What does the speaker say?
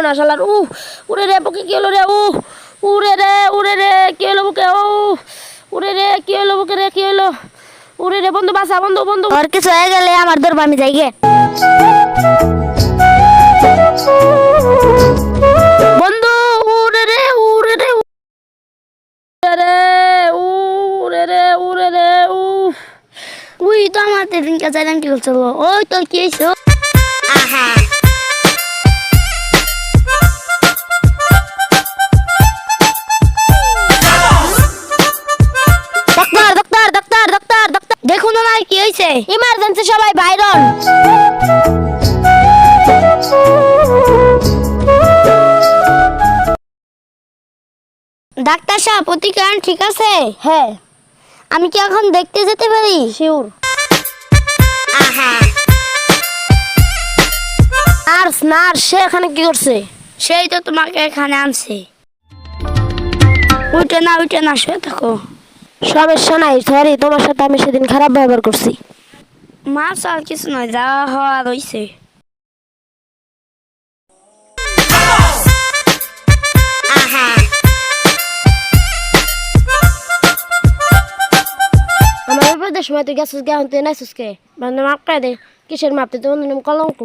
না শালার উ উড়ে রে বুকে কি হলো রে উ উড়ে রে উড়ে রে কি হলো বুকে ও উড়ে রে কি হলো বুকে রে কি হলো উড়ে রে বন্ধু বাসা বন্ধু বন্ধু ওর কিছু হয়ে গেলে আমার ধরবো আমি যাই গে বন্ধু উড়ে রে উড়ে রে উড়ে রে উড়ে রে উড়ে রে উ উই তো আমার দিনকে চাইলাম কি করছিল ওই তোর কি হয়েছে ডক্টর কি হয়েছে ইমার্জেন্সি সবাই বাইরন ডাক্তার সাহেব প্রতিকার ঠিক আছে? হ্যাঁ। আমি কি এখন দেখতে যেতে পারি? শিওর আহা। নার্স নার্স সে এখানে কি করছে? সেই তো তোমাকে এখানে আনছে। উঠে না উঠে না শুয়ে থাকো। সমস্যা নাই সরি তোমার সাথে আমি সেদিন খারাপ ব্যবহার করছি। মাছ আর কিছু নয় যা হওয়া রইছে আমার বিপদের সময় তুই গেছিস গে তুই নাইছিস কে? বন্ধু মাপ করে দে কিসের মাপতে তো নাম কলঙ্ক।